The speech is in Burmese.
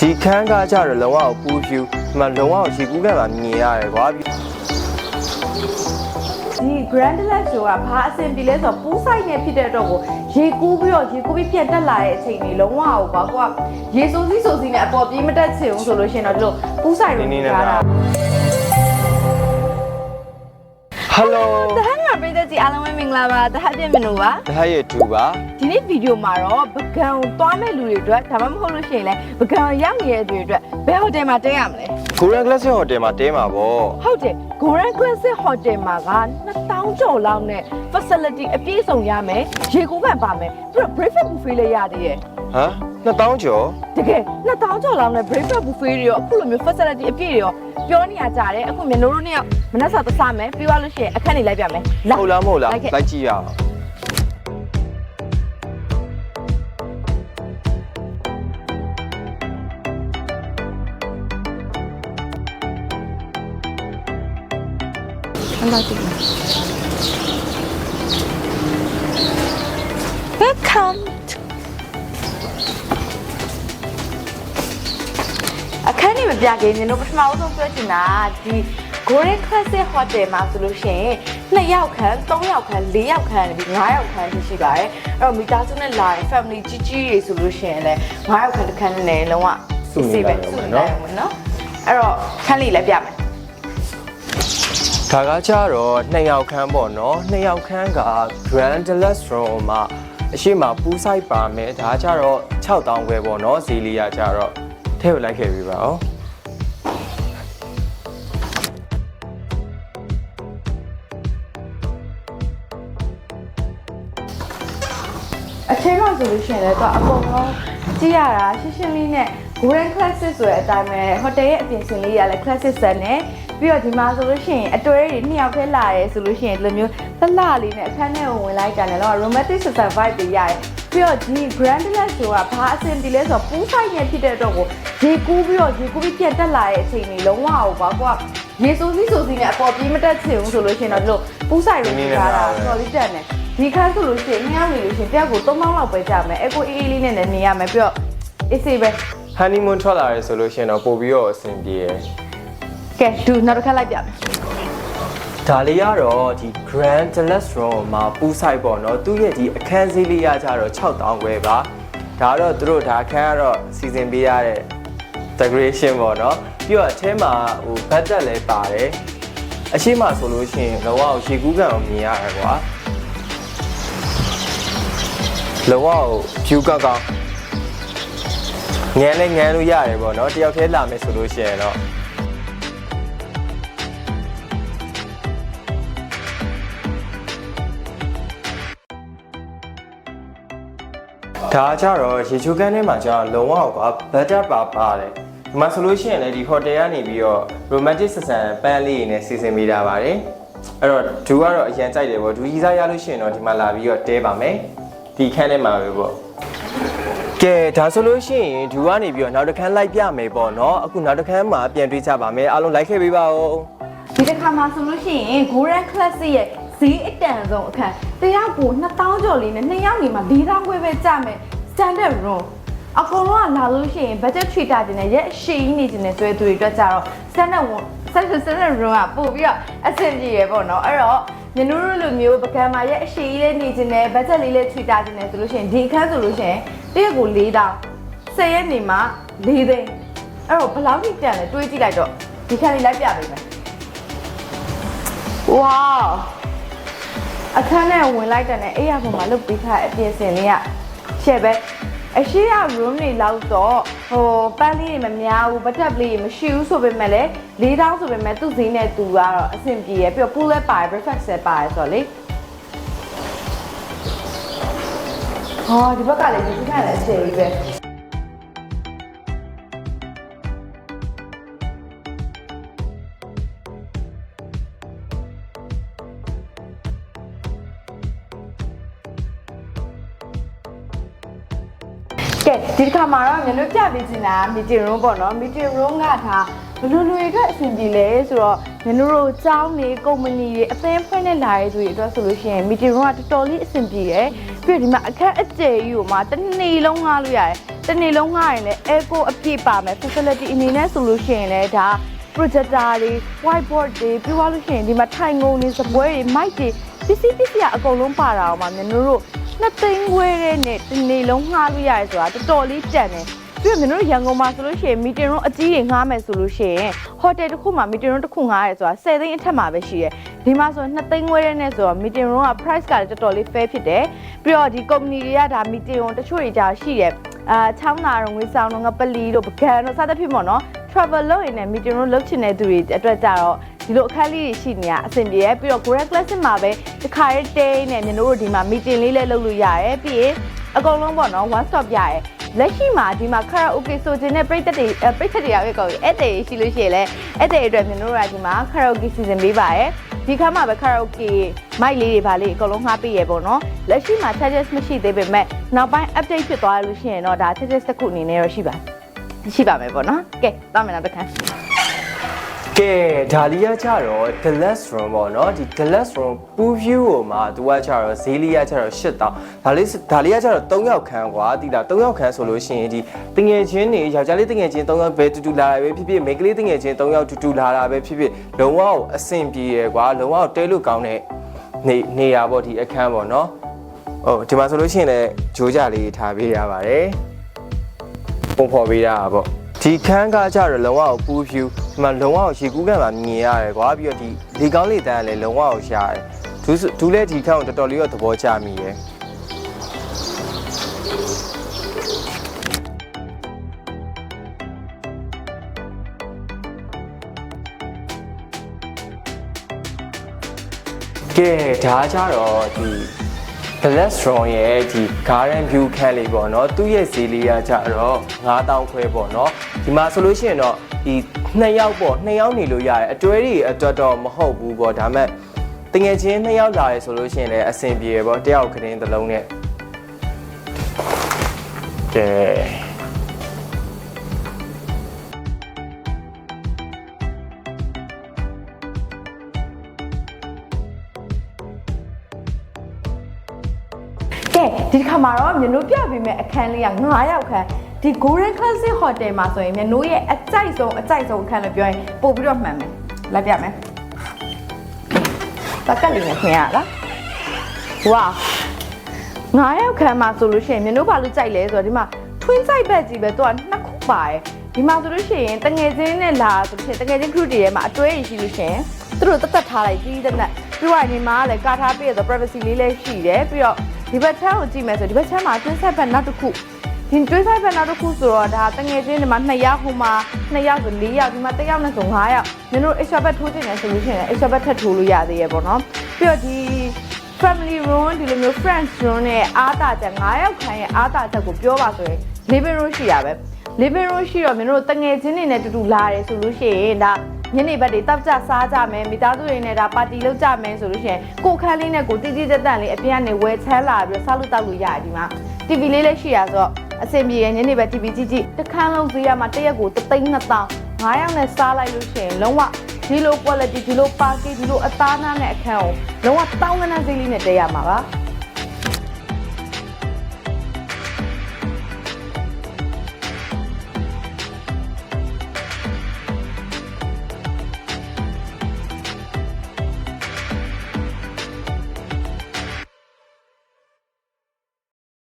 ဒီခန်းကားကြတော့လုံးဝပူဖြူဒီမှာလုံးဝရေကူးကန်မှာမြင်ရတယ်ကွာဒီ Grand Deluxe ကဘာအဆင်ပြေလဲဆိုတော့ပူးဆိုင်နဲ့ဖြစ်တဲ့အတွက်ကိုရေကူးပြီးတော့ရေကူးပြီးပြန်တက်လာတဲ့အချိန်လေးလုံးဝဟိုကွာကိုကရေစိုးစီးစိုးစီးနဲ့အပေါ်ပြေးမတက်ချင်ဘူးဆိုလို့ရှိရင်တော့ဒီလိုပူးဆိုင်ကိုထားတာ ဟယ်လိုတဟန်းကပြည်သက်ကြီးအားလုံးပဲမင်္ဂလာပါတဟပြည့်မနူပါဒါရဲ့တူပါဒီနေ့ဗီဒီယိုမှာတော့ပကံကိုသွားမဲ့လူတွေအတွက်ဒါမှမဟုတ်လို့ရှိရင်လည်းပကံရောက်နေတဲ့သူတွေအတွက်ဘယ်ဟိုတယ်မှာတဲရမလဲကိုရန်ကလပ်စ်ဟိုတယ်မှာတဲမှာပေါ့ဟုတ်တယ် Grand Classic Hotel မှာက2000ကျော်လောက်နဲ့ facility အပြည့်စုံရမယ်ရေကူးကန်ပါမယ်ပြီးတော့ breakfast buffet လည်းရသေးတယ်ဟမ် 2000ကျော်တကယ်2000ကျော်လောက်နဲ့ breakfast buffet တွေရောအခုလိုမျိုး facility အပြည့်တွေရောပြောနေရကြတယ်အခုမြန်တို့တို့နှစ်ယောက်မနက်စာသစားမယ်ပြီးသွားလို့ရှိရင်အခက်နေလိုက်ပြမယ်ဟုတ်လားမဟုတ်လားလိုက်ခဲ့လိုက်ကြည့်ရအောင်။ Welcome to အခ န်းကြီးမပြခင်ကျွန်တော်ပထမဦးဆုံးပြောချင်တာဒီ Golden Classic Hotel မှာဆိုလို့ရှိရင်2ယောက်ခန်း3ယောက်ခန်း4ယောက်ခန်းပြီး5ယောက်ခန်းထိရှိပါတယ်အဲ့တော့မိသားစုနဲ့လာရင် family ကြီးကြီးတွေဆိုလို့ရှိရင်လည်း5ယောက်ခန်းတစ်ခန်းနဲ့လုံးဝစုနေပဲစုနေတယ်နော်အဲ့တော့ခန်းလေးလည်းပြမယ်ဒါကကြတော့နှစ်ယောက်ခန်းပေါ့နော်နှစ်ယောက်ခန်းက Grand Deluxe Room မှာအရှိမပူးဆိုင်ပါမယ်ဒါကြတော့6000ခွဲပေါ့နော်ဇီလီယာကြတော့ ထဲကိုလိုက်ခဲ့ပြီပါဦးအချိန်မှဆိုလို့ရှိရင်လည်းတော့အကုန်လုံးကြည့်ရတာရှင်းရှင်းလေးနဲ့ Grand Classic ဆိုတဲ့အတိုင်းပဲဟိုတယ်ရဲ့အပြင်ဆင်လေးရလဲ Classic ဆန်နဲ့ပြီးတော့ဒီမှာဆိုလို့ရှိရင်အတွဲတွေနှစ်ယောက်ထဲလာရဲဆိုလို့ရှိရင်ဒီလိုမျိုးသလှလေးနဲ့အခန်းထဲကိုဝင်လိုက်ကြတယ်တော့ romantic sister vibe တွေရတယ် ပြီးတော့ဒီ Grand Deluxe ဆိုတာဘာအဆင်ပြေလဲဆိုတော့ပူးဆိုင်နဲ့ဖြစ်တဲ့အတွက်ကိုရေကူးပြီးတော့ရေကူးပြီးပြန်တက်လာတဲ့အချိန်လေးလုံးဝဟိုပါကွာရေစိုးစီးစိုးစီးနဲ့အပေါ်ပြေးမတက်ချင်ဘူးဆိုလို့ရှိရင်တော့ဒီလိုပူးဆိုင်တွေထားတာတော်လေးတက်နေဒီခါဆိုလို့ရှိရင်နှစ်ယောက်နေလို့ရှိရင်တယောက်ကို3000လောက်ပဲကြာမယ်အကိုအေးအေးလေးနဲ့လည်းနေရမယ်ပြီးတော့အေးစေးပဲ honeymoon ထွက်လာရဲဆိုလို့ရှိရင်တော့ပို့ပြီးတော့အဆင်ပြေရယ်ကဲဒူနောက်တစ်ခါလိုက်ပြမယ် ဒါလေးကတော့ဒီ Grand Deluxe Room မှာပူးဆိုင်ပေါ့နော်သူ့ရဲ့ဒီအခန်းစည်းလေးရကြတော့6000ခွဲပါဒါကတော့သူတို့ဒါအခန်းကတော့စီစဉ်ပေးရတဲ့ decoration ပေါ့နော်ပြီးတော့အထဲမှာဟိုဘတ်တက်လည်းပါတယ်အရှိမဆိုလို့ရှိရင်လောကကိုရေကူးကန်အောင်မြင်ရတယ်ကွာလောကကို view ကောက်ကောက်ငန်းလဲငန်းလို့ရတယ်ပေါ့နော်တယောက်တည်းလာမယ်ဆိုလို့ရှိရင်တော့ ဒါကြတော့ရေချိုးကန်းထဲမှာကျတော့လုံးဝကွာဘတ်တာပါပါတယ်ဒီမှာဆိုလို့ရှိရင်လည်းဒီဟိုတယ်ကနေပြီးတော့ romantic ဆန်ဆန်ပန်းလေးတွေနဲ့စီစဉ်ပေးတာပါတယ်အဲ့တော့ဒူကတော့အရင်ကြိုက်တယ်ပေါ့ဒူကြီးစားရလို့ရှိရင်တော့ဒီမှာလာပြီးတော့တဲပါမယ်ဒီခန်းထဲမှာပဲပေါ့ကဲဒါဆိုလို့ရှိရင်ဒူကနေပြီးတော့နောက်တစ်ခန်းလိုက်ပြမယ်ပေါ့နော်အခုနောက်တစ်ခန်းမှာပြန်တွေ့ကြပါမယ်အားလုံးလိုက်ခဲ့ပေးပါဦးဒီတစ်ခါမှာဆိုလို့ရှိရင် Golden Classic ရဲ့ ဈေးအတန်ဆုံးအခန်းတယောက်ကို2000ကျော်လေးနဲ့နှစ်ယောက်နေမှာ4000ခွဲပဲကြမယ် standard room အကုန်လုံးကလာလို့ရှိရင် budget treat တာတင်နဲ့ရက်အရှိကြီးနေတင်နဲ့တွေ့သူတွေအတွက်ကြတော့ standard room standard standard room ကပို့ပြီးတော့အဆင်ပြေရပေါ့နော်အဲ့တော့ညနူးတို့လိုမျိုးပကံမှာရက်အရှိကြီးလေးနေတင်နဲ့ budget လေးလေး treat တာတင်နဲ့ဆိုလို့ရှိရင်ဒီအခန်းဆိုလို့ရှိရင်တရက်ကို4000 10ရက်နေမှာ4သိန်းအဲ့တော့ဘယ်လောက်ထိတန်လဲတွေးကြည့်လိုက်တော့ဒီခန်းလေးလိုက်ပြပေးမယ်ဝေါ အခန်းထဲဝင်လိုက်တဲ့နဲ့အေးရပုံမှာလုတ်ပြီးခါအပြင်စင်လေးကရှယ်ပဲအရှိရ room တွေလောက်တော့ဟိုပန်းလေးတွေမများဘူးဘတ်တက်လေးတွေမရှိဘူးဆိုပေမဲ့လည်း၄တောင်းဆိုပေမဲ့သူ့ဈေးနဲ့သူကတော့အဆင်ပြေရပြီးတော့ pool လည်းပါတယ် breakfast လည်းပါတယ်ဆိုတော့လေဟောဒီဘက်ကလည်းဒီခါလည်းအကျယ်ကြီးပဲ ဒီတစ်ခါမှာတော့မြန်လို့ပြပေးချင်တာ meeting room ပေါ့နော် meeting room ကဒါဘယ်လိုလူတွေအတွက်အဆင်ပြေလဲဆိုတော့မြန်တို့တို့ကျောင်းနေကုမ္ပဏီတွေအသင်းဖွင့်နေလာတဲ့သူတွေအတွက်ဆိုလို့ရှိရင် meeting room ကတော်တော်လေးအဆင်ပြေတယ်ပြီးတော့ဒီမှာအခက်အကျယ်ကြီးကိုမှတစ်နေ့လုံးငှားလို့ရတယ်တနေ့လုံးငှားရင်လည်း eco အပြည့်ပါမယ် facility အနေနဲ့ဆိုလို့ရှိရင်လည်းဒါ projector တွေ whiteboard တွေပြီးသွားလို့ရှိရင်ဒီမှာထိုင်ငုံတွေစပွဲတွေ mic တွေပစ္စည်းပစ္စည်းအကုန်လုံးပါတာအောင်ပါမြန်တို့ နှစ်သိန်းခွဲတဲ့နဲ့တနေ့လုံးငှားလို့ရတယ်ဆိုတာတော်တော်လေးတန်တယ်ပြီးတော့မြန်တို့ရန်ကုန်မှာဆိုလို့ရှိရင် meeting room အကြီးတွေငှားမယ်ဆိုလို့ရှိရင် hotel တစ်ခုမှာ meeting room တစ်ခုငှားရဲဆိုတာ10သိန်းအထက်မှာပဲရှိတယ်ဒီမှာဆို2သိန်းခွဲတဲ့နဲ့ဆိုတော့ meeting room က price ကလည်းတော်တော်လေး fair ဖြစ်တယ်ပြီးတော့ဒီ company တွေကဒါ meeting room တချို့တွေကြာရှိတယ်အာချောင်းနာတော့ငွေဆောင်တော့ငပလီတို့ပကံတို့စသဖြင့်ပေါ့နော် travel လုပ်ရင်လည်း meeting room လုပ်ချင်တဲ့သူတွေအတွက်ကြတော့ ဒီလိုအခက်လေးတွေရှိနေရအဆင်ပြေရပြီးတော့ Grand Classic မှာပဲတစ်ခါရဲတဲနဲ့မြန်တို့ဒီမှာ meeting လေးလည်းလုပ်လို့ရတယ်ပြီးရင်အကုန်လုံးပေါ့နော် one stop ရတယ်လက်ရှိမှာဒီမှာ karaoke ဆိုခြင်းနဲ့ပြိသက်တွေအဲပြိသက်တွေရောက်ကောအဲ့တဲ့ရှိလို့ရှိရင်လည်းအဲ့တဲ့အတွက်မြန်တို့ကဒီမှာ karaoke season ပေးပါရယ်ဒီခါမှာပဲ karaoke မိုက်လေးတွေဗာလေးအကုန်လုံးငှားပေးရပေါ့နော်လက်ရှိမှာ charges မရှိသေးပေမဲ့နောက်ပိုင်း update ဖြစ်သွားလို့ရှိရင်တော့ဒါ charges တစ်ခုအနေနဲ့တော့ရှိပါရှိပါမယ်ပေါ့နော်ကဲတောင်းမယ်နောက်တစ်ခါ ကဲဒါလီကကြတော့ glass room ပေါ့နော်ဒီ glass room pool view ကိုမှသူကကြတော့ဈေးလေးကကြတော့8000ဒါလေးဒါလေးကကြတော့3ယောက်ခန်းကွာတိတာ3ယောက်ခန်းဆိုလို့ရှိရင်ဒီတငယ်ချင်းတွေယောက်ျားလေးတငယ်ချင်း3ယောက်ပဲတူတူလာတာပဲဖြစ်ဖြစ်မိန်းကလေးတငယ်ချင်း3ယောက်တူတူလာတာပဲဖြစ်ဖြစ်လုံးဝအဆင်ပြေရယ်ကွာလုံးဝတဲလို့ကောင်းတဲ့နေနေရပေါ့ဒီအခန်းပေါ့နော်ဟုတ်ဒီမှာဆိုလို့ရှိရင်လည်းဂျိုးကြလေးထားပေးရပါတယ်ပုံဖော်ပေးတာပေါ့ဒီခန်းကကြတော့လုံးဝပူးဖြူ ဒီမှာလုံးဝရေကူးကန်မှာမြင်ရတယ်ကွာပြီးတော့ဒီလေကောင်းလေတန်းကလည်းလုံးဝရှားတယ်ဒူးဒူးလည်းဒီခန်းကိုတော်တော်လေးတော့သဘောကျမိရယ်ကဲဒါကြတော့ဒီ Glass Strong ရဲ့ဒီ Garden View ခန်းလေးပေါ့နော်သူ့ရဲ့ဈေးလေးကကြတော့9000ခွဲပေါ့နော်ဒီမှာဆိုလို့ရှိရင်တော့ဒီနှစ်ယောက်ပေါ့နှစ်ယောက်နေလို့ရတယ်အတွဲတွေအတွက်တော့မဟုတ်ဘူးပေါ့ဒါမဲ့တငယ်ချင်းနှစ်ယောက်လာရဲဆိုလို့ရှိရင်လည်းအဆင်ပြေရပေါ့တယောက်ခရင်တစ်လုံးနဲ့ကဲ ကဲဒီတစ်ခါမှာတော့မြန်တို့ပြပေးမယ်အခန်းလေးက9ယောက်ခန်းဒီ Golden Classic Hotel မှာဆိုရင်မြန်တို့ရဲ့အကြိုက်ဆုံးအကြိုက်ဆုံးအခန်းလို့ပြောရင်ပို့ပြီးတော့မှန်မယ်လိုက်ပြမယ်တက်ကလေးနဲ့ခင်ရလားဝါ9ယောက်ခန်းမှာဆိုလို့ရှိရင်မြန်တို့ဘာလို့ကြိုက်လဲဆိုတော့ဒီမှာ twin side bed ကြီးပဲသူကနှစ်ခုပါတယ်ဒီမှာဆိုလို့ရှိရင်တငယ်ချင်းနဲ့လာဆိုလို့ရှိရင်တငယ်ချင်း group တွေထဲမှာအတွဲရရှိလို့ရှိရင်သူတို့တက်တက်ထားလိုက်ကြီးတဲ့နဲ့ပြီးတော့ညီမကလည်းကာထားပြည့်ဆို privacy လေးလည်းရှိတယ်ပြီးတော့ ဒီဘက်ချမ်းကိုကြည့်မယ်ဆိုဒီဘက်ချမ်းမှာ twin side bed နောက်တစ်ခုဒီ twin side bed နောက်တစ်ခုဆိုတော့ဒါတငယ်ချင်းဒီမှာ2ယောက်ဟိုမှာ2ယောက်ဆို4ယောက်ဒီမှာ1ယောက်နဲ့ဆို5ယောက်မင်းတို့ extra bed ထိုးချင်တယ်ဆိုလို့ရှိရင် extra bed ထပ်ထိုးလို့ရသေးရဲ့ပေါ့နော်ပြီးတော့ဒီ family room ဒီလိုမျိုး friends room နဲ့အားတာချက်9ယောက်ခိုင်းရဲ့အားတာချက်ကိုပြောပါဆိုရင် living room ရှိရပဲ living room ရှိတော့မင်းတို့တငယ်ချင်းတွေနဲ့တူတူလာတယ်ဆိုလို့ရှိရင်ဒါ ညနေဘက်တွေတောက်ကြစားကြမယ်မိသားစုတွေနဲ့ဒါပါတီလုပ်ကြမယ်ဆိုလို့ရှိရင်ကိုယ်ခန်းလေးနဲ့ကိုတိတိကျကျလေးအပြင်ကနေဝယ်ချမ်းလာပြီးတော့စားလို့တောက်လို့ရတယ်ဒီမှာ TV လေးလည်းရှိရဆိုတော့အဆင်ပြေရညနေဘက် TV ကြည့်ကြည့်တစ်ခန်းလုံးဈေးရမှာတစ်ရက်ကို3သိန်း2000 9ယောက်နဲ့စားလိုက်လို့ရှိရင်လုံးဝဒီလို quality ဒီလို package ဒီလိုအသားနားနဲ့အခန်းကိုလုံးဝတောင်းကနန်းဈေးလေးနဲ့တည့်ရမှာပါ